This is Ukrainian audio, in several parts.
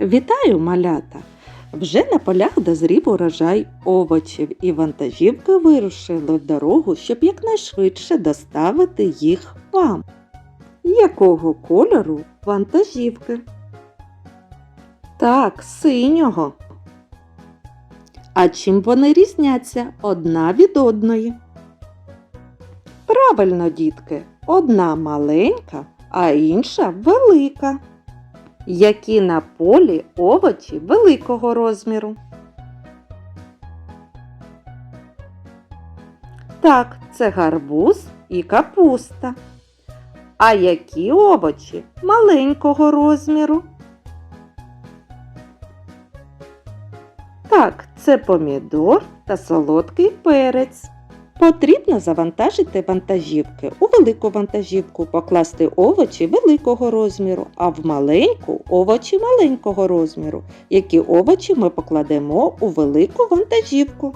Вітаю, малята! Вже на полях дозрів урожай овочів і вантажівки вирушили в дорогу, щоб якнайшвидше доставити їх вам. Якого кольору вантажівки? Так, синього. А чим вони різняться одна від одної? Правильно, дітки, одна маленька, а інша велика. Які на полі овочі великого розміру? Так, це гарбуз і капуста. А які овочі маленького розміру? Так, це помідор та солодкий перець. Потрібно завантажити вантажівки. У велику вантажівку покласти овочі великого розміру, а в маленьку овочі маленького розміру. Які овочі ми покладемо у велику вантажівку.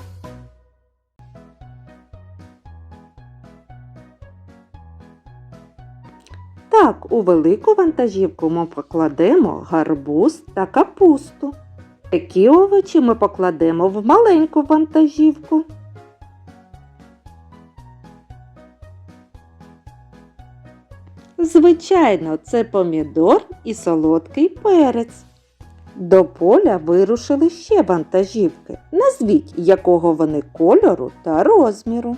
Так, у велику вантажівку ми покладемо гарбуз та капусту. Які овочі ми покладемо в маленьку вантажівку? Звичайно, це помідор і солодкий перець. До поля вирушили ще вантажівки. Назвіть, якого вони кольору та розміру.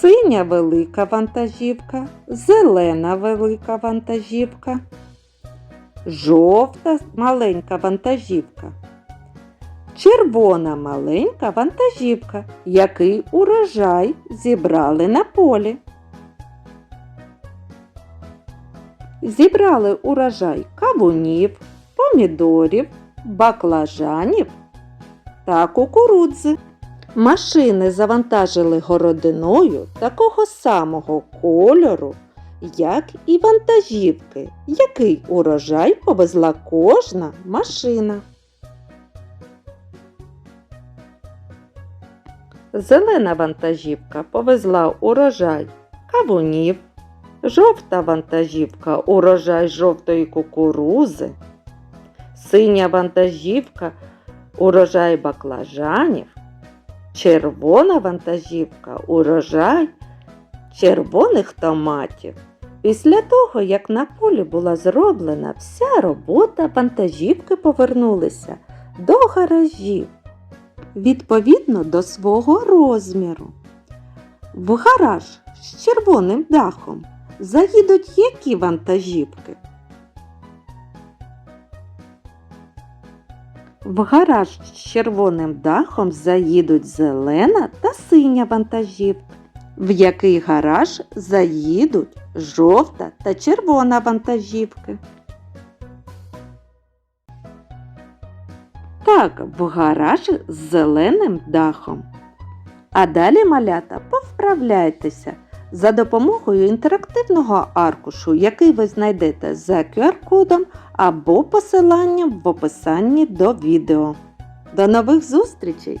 Синя велика вантажівка, зелена велика вантажівка, жовта маленька вантажівка, червона маленька вантажівка, який урожай зібрали на полі. Зібрали урожай кавунів, помідорів, баклажанів та кукурудзи. Машини завантажили городиною такого самого кольору, як і вантажівки, який урожай повезла кожна машина. Зелена вантажівка повезла урожай кавунів, жовта вантажівка урожай жовтої кукурузи, синя вантажівка урожай баклажанів, червона вантажівка урожай червоних томатів. Після того, як на полі була зроблена вся робота, вантажівки повернулися до гаражів відповідно до свого розміру. В гараж з червоним дахом заїдуть які вантажівки? В гараж з червоним дахом заїдуть зелена та синя вантажівки, в який гараж заїдуть жовта та червона вантажівки. Так, в гараж з зеленим дахом. А далі, малята, повправляйтеся за допомогою інтерактивного аркушу, який ви знайдете за QR-кодом або посиланням в описанні до відео. До нових зустрічей!